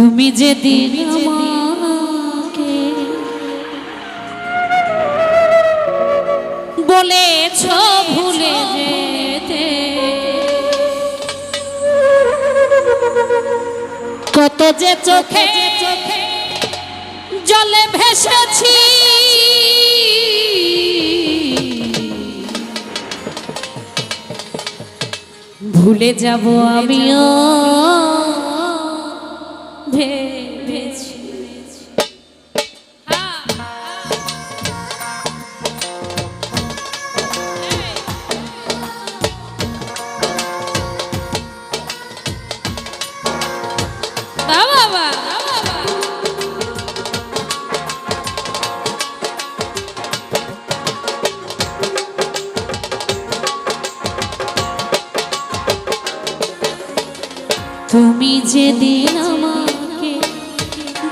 তুমি যেদিন আমাকে বলেছ ভুলে যেতে কত যে চোখে চোখে জলে ভেসেছি ভুলে যাব আমিও।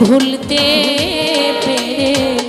ভুলতে পেরেছি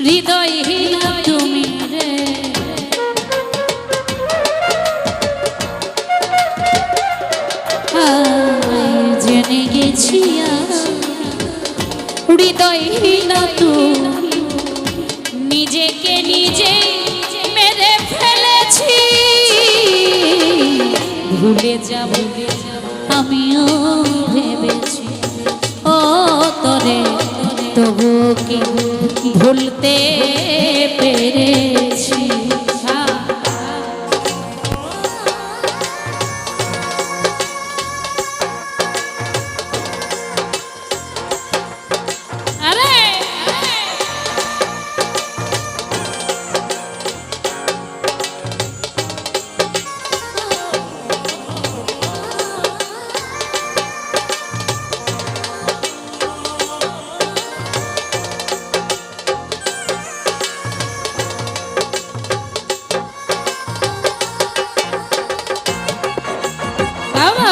হৃদয়হীনা তুমি জেনে গেছি হৃদয়হীনা তুমি। নিজেকে নিজে মেরে ফেলেছি। ভুলে যাব আমিও ভুলতে পেরেছি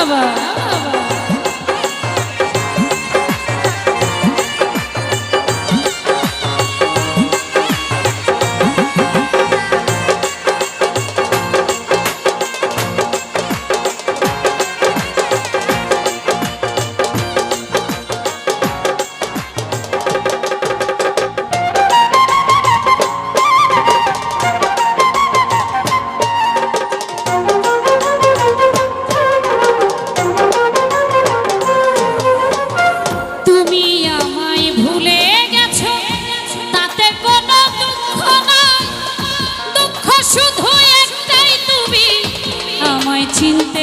Samba.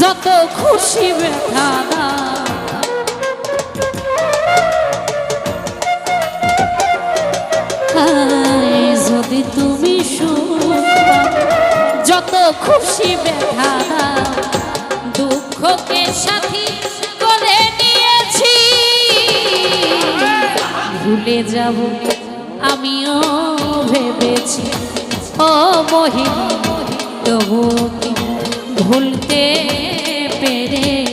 যত খুশি ব্যথা যদি তুমি যত খুশি ব্যথা দুঃখকে সাথী করে নিয়েছি। ভুলে যাব আমিও ভেবেছি, ও মহিনী তবু ভুলতে পেরেছি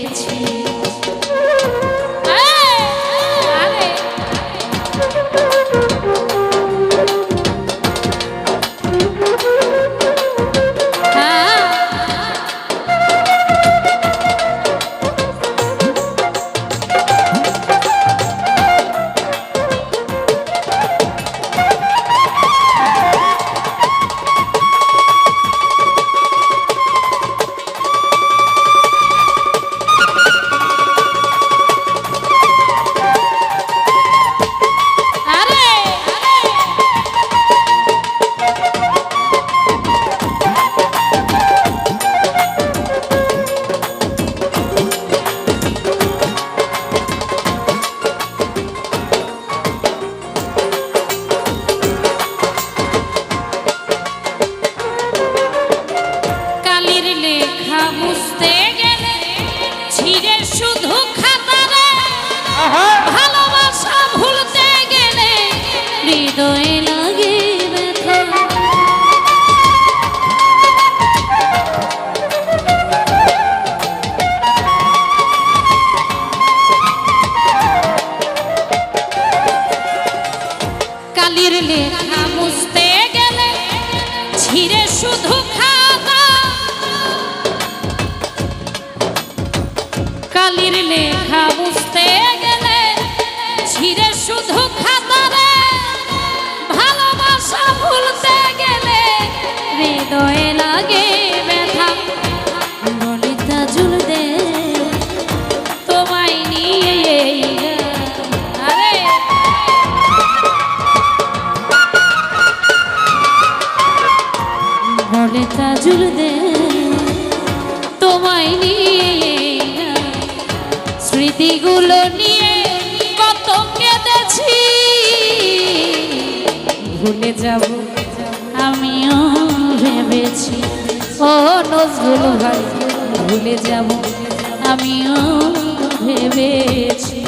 স্মৃতিগুলো নিয়ে কত কেঁদেছি। ভুলে যাব, আমিও ভেবেছি। ও নজরুল ভাই, ভুলে যাব, আমিও ভেবেছি।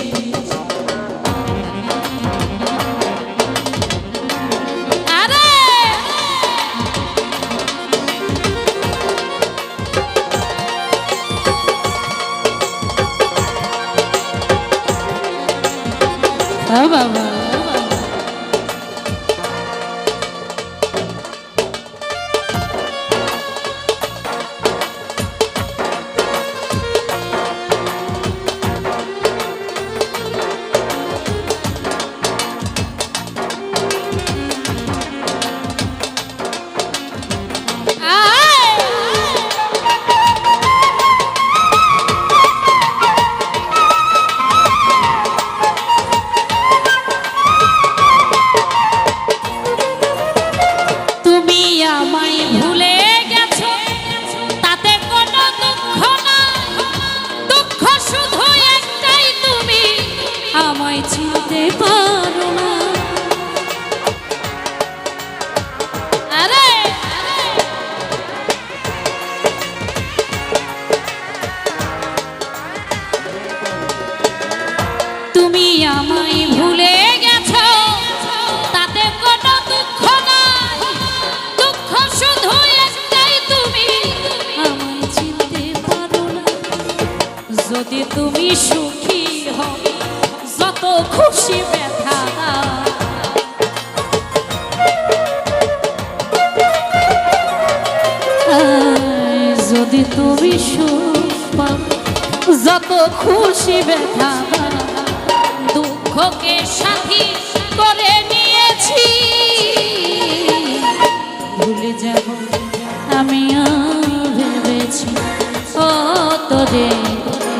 তুমি সুখী হও যত খুশি ব্যথা দাও। যদি তুমি সুখ যত খুশি ব্যথা দুঃখকে সাথী করে নিয়েছি ভুলে যাব আমিও ভেবেছি ও তোরে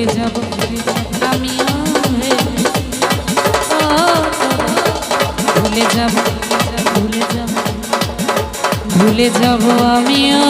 ভুলে যাব আমি ভুলে যাব ভুলে আমিও